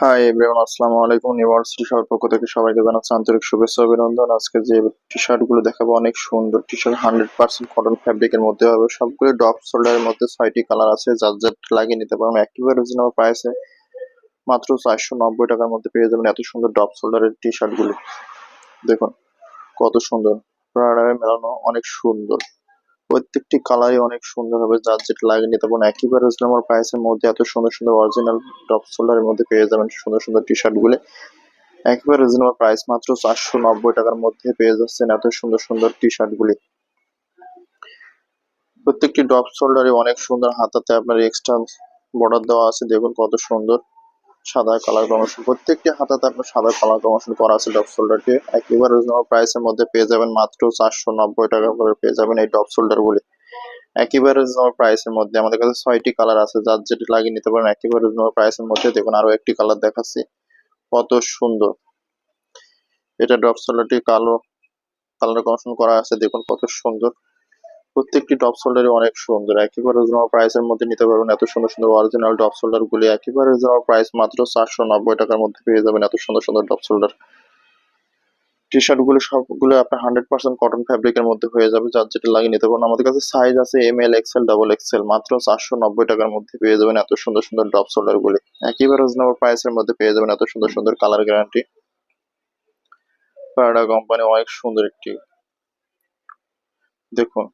Hi everyone আসসালামু আলাইকুম university সবার পক্ষ থেকে সবাইকে জানাচ্ছি আন্তরিক শুভেচ্ছা অভিনন্দন। আজকে যে টি শার্টগুলো দেখাবো অনেক সুন্দর T shirt hundred percent cotton ফ্যাব্রিকের মধ্যে হবে। সবগুলো ডপ শোল্ডারের মধ্যে ছয়টি কালার আছে। যার যার লাগিয়ে নিতে পারবেন। একেবারে রিজনেবল প্রাইসে মাত্র চারশো নব্বই টাকার মধ্যে পেয়ে যাবেন এত সুন্দর ডপ শোল্ডারের টি শার্ট গুলি। দেখুন, কত সুন্দর। প্রায় মেলানো অনেক সুন্দর। প্রত্যেকটি কালারই অনেক সুন্দর হবে, যার যেটা লাগিয়ে নিতে পারেন একেবারে রিজনেবল প্রাইসের মধ্যে এত সুন্দর সুন্দর অরিজিনাল টপ সোল্ডারের মধ্যে পেয়ে যাবেন, সুন্দর সুন্দর টি শার্টগুলো। একেবারে রিজনেবল প্রাইস মাত্র চারশো নব্বই টাকার মধ্যে পেয়ে যাচ্ছেন এত সুন্দর সুন্দর টি শার্ট গুলি। প্রত্যেকটি ডপ সোল্ডারে অনেক সুন্দর, হাতাতে আপনার এক্সট্রা বর্ডার দেওয়া আছে, দেখুন কত সুন্দর। সাদা কালার কমিশন প্রত্যেকটি হাতাতে আপনার সাদা কালার কমিশন করা আছে ডপ শোল্ডারটি একেবারে রিজনেবল প্রাইসের মধ্যে পেয়ে যাবেন মাত্র চারশো নব্বই টাকা করে পেয়ে যাবেন এই ডপ শোল্ডার গুলি। একেবারে রিজনেবল প্রাইসের মধ্যে আমাদের কাছে ছয়টি কালার আছে, যার যেটি লাগিয়ে নিতে পারেন একেবারে রিজনেবল প্রাইসের মধ্যে। দেখুন আরও একটি কালার দেখাচ্ছি, কত সুন্দর। এটা ডপ শোল্ডারটি কালো কালার কমিশন করা আছে, দেখুন কত সুন্দর। প্রত্যেকটি টপ শোল্ডারই অনেক সুন্দর। একেবারে রিজনেবল প্রাইসের মধ্যে নিতে পারবেন। এত সুন্দর সুন্দর অরিজিনাল টপ শোল্ডার গুলি, একেবারে রিজনেবল প্রাইস মাত্র চারশো নব্বই টাকার মধ্যে পেয়ে যাবেন এত সুন্দর সুন্দর টপ শোল্ডার টি শার্টগুলো সবগুলো আপনার হান্ড্রেড পার্সেন্ট কটন ফ্যাব্রিকের মধ্যে হয়ে যাবে। যার যেটা লাগিয়ে নিতে পারেন আমাদের কাছে সাইজ আছে M L XL double XL মাত্র চারশো নব্বই টাকার মধ্যে পেয়ে যাবেন এত সুন্দর সুন্দর ডপ শোল্ডার গুলি। একেবারে রিজনেবল প্রাইসের মধ্যে পেয়ে যাবেন এত সুন্দর সুন্দর কালার গ্যারান্টি প্যারাডা কোম্পানি অনেক সুন্দর একটি। দেখুন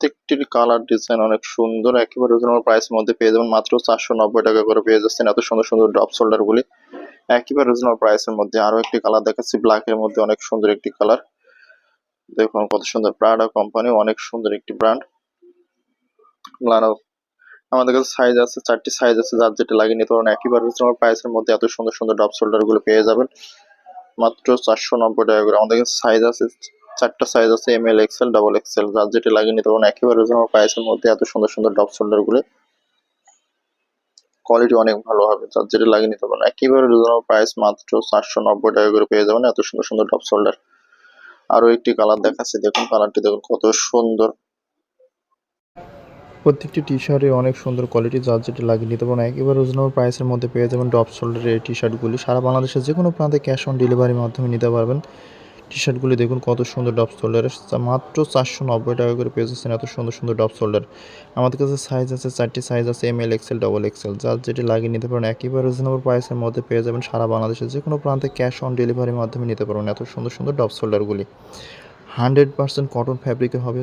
প্রত্যেকটির কালার ডিজাইন অনেক সুন্দর। একেবারে রিজনেবল প্রাইসের মধ্যে পেয়ে যাবেন। মাত্র চারশো নব্বই টাকা করে পেয়ে যাচ্ছেন এত সুন্দর সুন্দর ড্রপ শোল্ডার গুলি। একেবারে রিজনেবল প্রাইসের মধ্যে আরও একটি কালার দেখাচ্ছি। ব্ল্যাক এর মধ্যে অনেক সুন্দর একটি কালার দেখুন কত সুন্দর প্রাডা কোম্পানি অনেক সুন্দর একটি ব্র্যান্ড আমাদের কাছে সাইজ আছে, চারটি সাইজ আছে, যার যেটা লাগিয়ে নিতে পারেন। একেবারে রিজনেবল প্রাইসের মধ্যে এত সুন্দর সুন্দর ড্রপ শোল্ডারগুলো পেয়ে যাবেন। মাত্র চারশো নব্বই টাকা করে। আমাদের কাছে সাইজ আছে চারটা সাইজ আছে M L XL double XL যার যেটা লাগিয়ে নিতে পারেন একেবারে রিজনেবল প্রাইসের মধ্যে, এত সুন্দর সুন্দর ডপ শোল্ডারগুলো। কোয়ালিটি অনেক ভালো হবে, যার যেটা লাগিয়ে নিতে পারেন একেবারে রিজনেবল প্রাইস মাত্র চারশো নব্বই টাকা করে পেয়ে যাবেন এত সুন্দর সুন্দর ডপ শোল্ডার আরও একটি কালার দেখাচ্ছি, দেখুন কালারটি দেখুন কত সুন্দর। প্রত্যেকটি টি শার্টে অনেক সুন্দর কোয়ালিটি যার যেটা লাগিয়ে নিতে পারেন একেবারে রিজনেবল প্রাইসের মধ্যে পেয়ে যাবেন ডপ শোল্ডারের এই টি শার্টগুলি সারা বাংলাদেশের যে কোনো প্রান্তে ক্যাশ অন ডেলিভারির মাধ্যমে নিতে পারবেন। টি শার্টগুলি দেখুন কত সুন্দর ডপ শোল্ডারের মাত্র চারশো নব্বই টাকা করে পেয়ে এত সুন্দর সুন্দর ডপ শোল্ডার আমাদের কাছে সাইজ আছে, চারটি সাইজ আছে M L XL double XL যার যেটি লাগিয়ে নিতে পারেন, একেবারে রিজনেবল প্রাইসের মধ্যে পেয়ে যাবেন সারা বাংলাদেশের যে কোনো প্রান্তে ক্যাশ অন ডেলিভারির মাধ্যমে নিতে পারবেন এত সুন্দর সুন্দর ডপ শোল্ডারগুলি হান্ড্রেড পার্সেন্ট কটন ফ্যাব্রিকের হবে,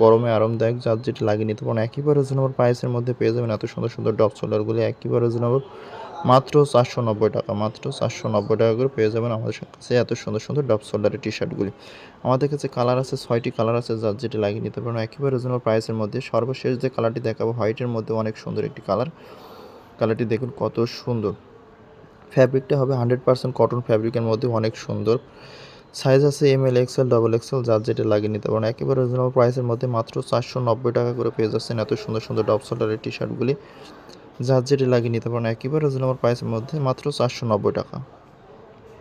গরমে আরামদায়ক। যার যেটি লাগিয়ে নিতে পারেন, একেবারে রিজনেবল প্রাইসের মধ্যে পেয়ে যাবেন এত সুন্দর সুন্দর ডপ শোল্ডারগুলি একেবারে রিজনেবল মাত্র চারশো নব্বই টাকা, মাত্র চারশো নব্বই টাকা করে পেয়ে যাবেন আমাদের কাছে এত সুন্দর সুন্দর ডপ শোল্ডারের টি শার্টগুলি আমাদের কাছে কালার আছে, ছয়টি কালার আছে, যার যেটি লাগিয়ে নিতে পারেন একেবারে রিজনেবল প্রাইসের মধ্যে। সর্বশেষ যে কালারটি দেখাবো হোয়াইটের মধ্যে অনেক সুন্দর একটি কালার কালারটি দেখুন কত সুন্দর। ফ্যাব্রিকটা হবে হান্ড্রেড পার্সেন্ট কটন ফ্যাব্রিকের মধ্যে অনেক সুন্দর। সাইজ আছে M L XL double XL যার যেটা লাগিয়ে নিতে পারেন একেবারে রিজনেবল প্রাইসের মধ্যে মাত্র চারশো নব্বই টাকা করে পেয়ে যাচ্ছেন এত সুন্দর সুন্দর ডপ শোল্ডারের টি শার্টগুলি যার যেটি লাগিয়ে নিতে পারেন। একেবারে রিজনেবল প্রাইসের মধ্যে মাত্র চারশো নব্বই টাকা।